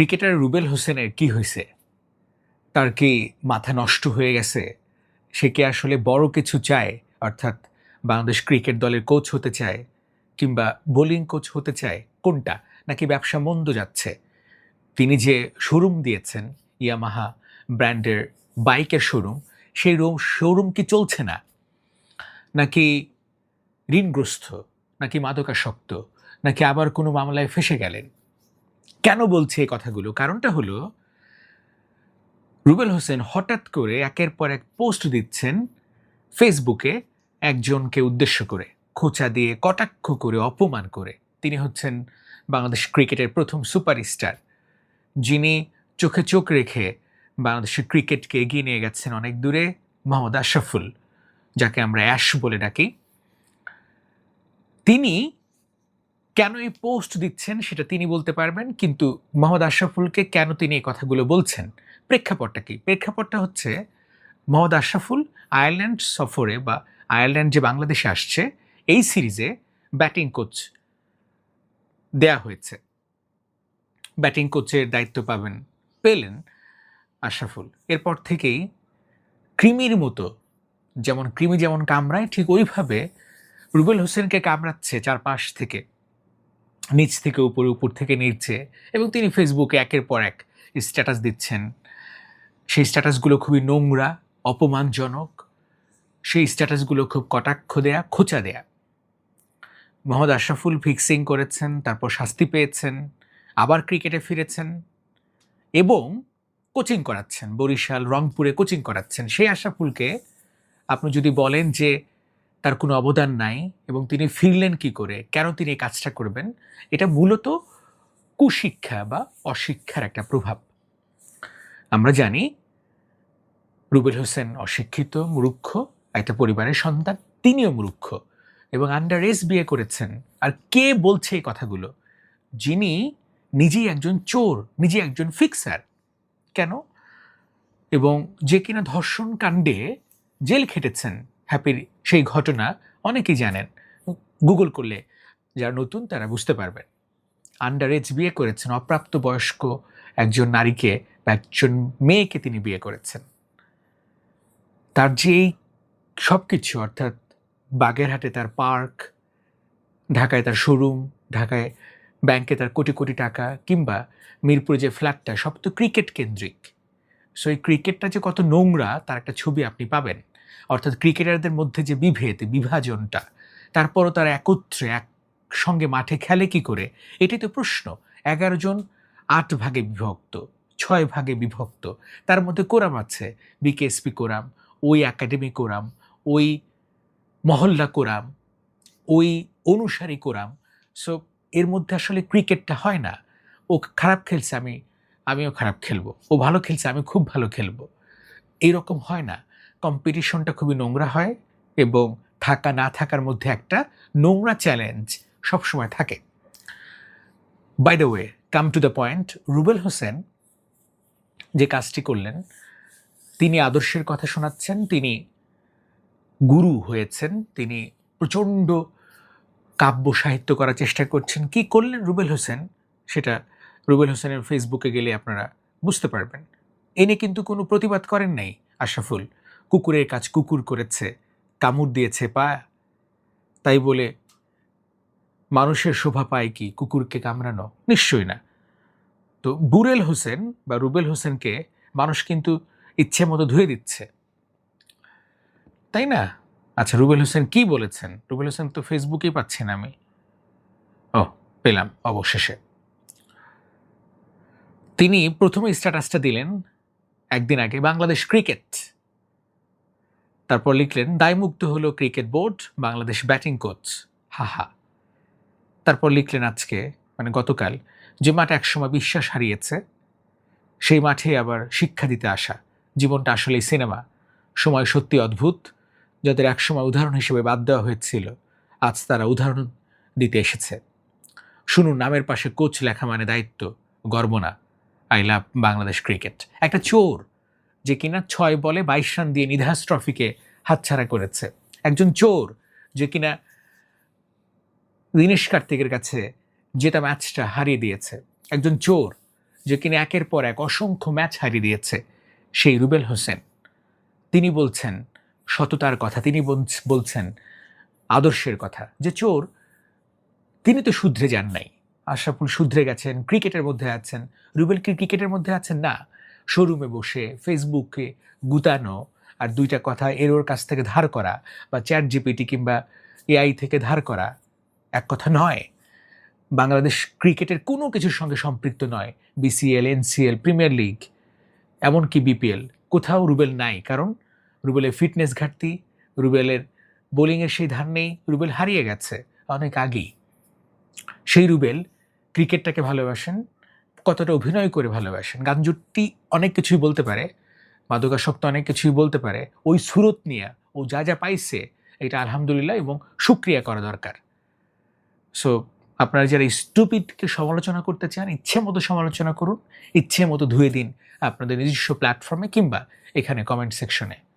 Cricketer Rubel হোসেনের কি হয়েছে? তার কি মাথা নষ্ট হয়ে গেছে? সে কি আসলে বড় কিছু চায়? অর্থাৎ বাংলাদেশ ক্রিকেট দলের কোচ হতে চায় কিংবা বোলিং কোচ হতে চায়? কোনটা? নাকি ব্যবসা মন্দ যাচ্ছে? তিনি যে শোরুম দিয়েছেন, ইয়ামাহা ব্র্যান্ডের বাইকের শোরুম সেই রুম শোরুম কি চলছে না? নাকি ঋণগ্রস্ত? নাকি মাদকাসক্ত? নাকি আবার কোনো মামলায় ফেসে গেলেন? কেন বলছি এই কথাগুলো? কারণটা হলো, রুবেল হোসেন হঠাৎ করে একের পর এক পোস্ট দিচ্ছেন ফেসবুকে একজনকে উদ্দেশ্য করে, খোঁচা দিয়ে, কটাক্ষ করে, অপমান করে। তিনি হচ্ছেন বাংলাদেশ ক্রিকেটের প্রথম সুপারস্টার, যিনি চোখে চোখ রেখে বাংলাদেশের ক্রিকেটকে এগিয়ে নিয়ে গেছেন অনেক দূরে, মোহাম্মদ আশরাফুল, যাকে আমরা অ্যাশ বলে ডাকি। তিনি কেন এই পোস্ট দিচ্ছেন সেটা তিনি বলতে পারবেন, কিন্তু মোহাম্মদ আশরাফুলকে কেন তিনি এই কথাগুলো বলছেন? প্রেক্ষাপটটা কি? প্রেক্ষাপটটা হচ্ছে মোহাম্মদ আশরাফুল আয়ারল্যান্ড সফরে বা আয়ারল্যান্ড যে বাংলাদেশে আসছে, এই সিরিজে ব্যাটিং কোচ দেয়া হয়েছে। ব্যাটিং কোচের দায়িত্ব পাবেন পেলেন আশরাফুল। এরপর থেকেই কৃমির মতো, যেমন কৃমি যেমন কামড়ায়, ঠিক ওইভাবে রুবেল হোসেনকে কামড়াচ্ছে চারপাশ থেকে। নিচ থেকে উপরে, উপর থেকে নিচ্ছে এবং তিনি ফেসবুকে একের পর এক স্ট্যাটাস দিচ্ছেন। সেই স্ট্যাটাসগুলো খুবই নোংরা, অপমানজনক। সেই স্ট্যাটাসগুলো খুব কটাক্ষ দেয়া, খোঁচা দেয়া। মোহাম্মদ আশরাফুল ফিক্সিং করেছেন, তারপর শাস্তি পেয়েছেন, আবার ক্রিকেটে ফিরেছেন এবং কোচিং করাচ্ছেন। বরিশাল, রংপুরে কোচিং করাচ্ছেন। সেই আশরাফুলকে আপনি যদি বলেন যে তার কোনো অবদান নাই এবং তিনি ফিরলেন কি করে? কেন তিনি এই কাজটা করবেন? এটা মূলত কুশিক্ষা বা অশিক্ষার একটা প্রভাব। আমরা জানি রুবেল হোসেন অশিক্ষিত, মূর্খ, একটা পরিবারের সন্তান, তিনিও মূর্খ এবং আন্ডার এজ বিয়ে করেছেন। আর কে বলছে এই কথাগুলো? যিনি নিজেই একজন চোর নিজে একজন ফিক্সার কেন? এবং যে কিনা ধর্ষণ কাণ্ডে জেল খেটেছেন। হ্যাপির সেই ঘটনা অনেকেই জানেন। গুগল করলে যারা নতুন তারা বুঝতে পারবেন। আন্ডার এজ বিয়ে করেছেন, অপ্রাপ্ত বয়স্ক একজন নারীকে বা একজন মেয়েকে তিনি বিয়ে করেছেন। তার যে এই সব কিছু অর্থাৎ বাগেরহাটে তার পার্ক, ঢাকায় তার শোরুম, ঢাকায় ব্যাংকে তার কোটি কোটি টাকা কিংবা মিরপুরে যে ফ্ল্যাটটা, সব তো ক্রিকেট কেন্দ্রিক। সো এই ক্রিকেটটা যে কত নোংরা, তার একটা ছবি আপনি পাবেন। অর্থাৎ ক্রিকেটারদের মধ্যে যে বিভেদ, বিভাজনটা, তারপরও তারা একত্রে, একসঙ্গে মাঠে খেলে কি করে? এটাই তো প্রশ্ন। এগারো জন আট ভাগে বিভক্ত, ছয় ভাগে বিভক্ত। তার মধ্যে কোরাম আছে, বিকেএসপি কোরাম, ওই একাডেমি কোরাম, ওই মহল্লা কোরাম, ওই অনুসারী কোরাম। সো এর মধ্যে আসলে ক্রিকেটটা হয় না। ও খারাপ খেলছে, আমি, আমিও খারাপ খেলব। ও ভালো খেলছে, আমি খুব ভালো খেলব। এইরকম হয় না। কম্পিটিশনটা খুবই নোংরা হয় এবং থাকা না থাকার মধ্যে একটা নোংরা চ্যালেঞ্জ সবসময় থাকে। By the way come to the point Rubel Hossain যে কাজটি করলেন, তিনি আদর্শের কথা শোনাচ্ছেন, তিনি গুরু হয়েছেন, তিনি প্রচণ্ড কাব্য সাহিত্য করার চেষ্টা করছেন। কি করলেন রুবেল হোসেন সেটা রুবেল হোসেনের ফেসবুকে গেলে আপনারা বুঝতে পারবেন। এনে কিন্তু কোনো প্রতিবাদ করেন নাই, আশরাফুল। কুকুরের কাজ কুকুর করেছে, কামড় দিয়েছে, পা। তাই বলে মানুষের শোভা পায় কি কুকুরকে কামড়ানো? নিশ্চয়ই না। তো বুরেল হোসেন বা রুবেল হোসেনকে মানুষ কিন্তু ইচ্ছে মতো ধুয়ে দিচ্ছে। তাই না? আচ্ছা রুবেল হোসেন কি বলেছেন? রুবেল হোসেন তো ফেসবুকেই পাচ্ছেন আমি। ও, পেলাম অবশেষে। তিনি প্রথমে স্ট্যাটাসটা দিলেন একদিন আগে, বাংলাদেশ ক্রিকেট। তারপর লিখলেন, দায়মুক্ত হলো cricket board, Bangladesh batting coach. হাহা তারপর লিখলেন আজকে মানে গতকাল, যে মাঠ একসময় বিশ্বাস হারিয়েছে, সেই মাঠে আবার শিক্ষা দিতে আসা। জীবনটা আসলেই সিনেমা। সময় সত্যি অদ্ভুত। যাদের একসময় উদাহরণ হিসেবে বাদ দেওয়া হয়েছিল, আজ তারা উদাহরণ দিতে এসেছে। শুনুন, নামের পাশে কোচ লেখা মানে দায়িত্ব, গর্ব না। I love Bangladesh cricket. একটা চোর। যে কিনা ছয় বলে বাইশ রান দিয়ে নিধাস ট্রফিকে হাতছাড়া করেছে। একজন চোর যে কিনা দীনেশ কার্তিকের কাছে জেতা ম্যাচটা হারিয়ে দিয়েছে। একজন চোর যে কিনা একের পর এক অসংখ্য ম্যাচ হারিয়ে দিয়েছে সেই রুবেল হোসেন। তিনি বলছেন সততার কথা, তিনি বলছেন আদর্শের কথা যে চোর, তিনি তো শুধরে যান নাই। আশরাফুল শুধরে গেছেন, ক্রিকেটের মধ্যে আছেন। রুবেল কি ক্রিকেটের মধ্যে আছেন? না। শোরুমে বসে ফেসবুকে গুতানো আর দুইটা কথা এর ওর কাছ থেকে ধার করা বা চ্যাট জিপিটি কিংবা এআই থেকে ধার করা এক কথা নয়। বাংলাদেশ ক্রিকেটের কোনো কিছুর সঙ্গে সম্পৃক্ত নয়। বিসিএল এনসিএল প্রিমিয়ার লিগ এমনকি বিপিএল কোথাও রুবেল নাই, কারণ রুবেলের ফিটনেস ঘাটতি, রুবেলের বোলিংয়ের সেই ধার নেই, রুবেল হারিয়ে গেছে অনেক আগেই। সেই রুবেল ক্রিকেটটাকে ভালোবাসেন কতটা অভিনয় করে ভালোবাসেন। গান গাঞ্জুটি অনেক কিছুই বলতে পারে মাদকাসক্ত অনেক কিছুই বলতে পারে। ওই সুরত নিয়ে ও যা যা পাইছে, এটা আলহামদুলিল্লাহ এবং সুক্রিয়া করা দরকার। সো আপনারা যারা স্টুপিডকে সমালোচনা করতে চান, ইচ্ছে মতো সমালোচনা করুন, ইচ্ছে মতো ধুয়ে দিন আপনাদের নিজস্ব প্ল্যাটফর্মে কিংবা এখানে কমেন্ট সেকশনে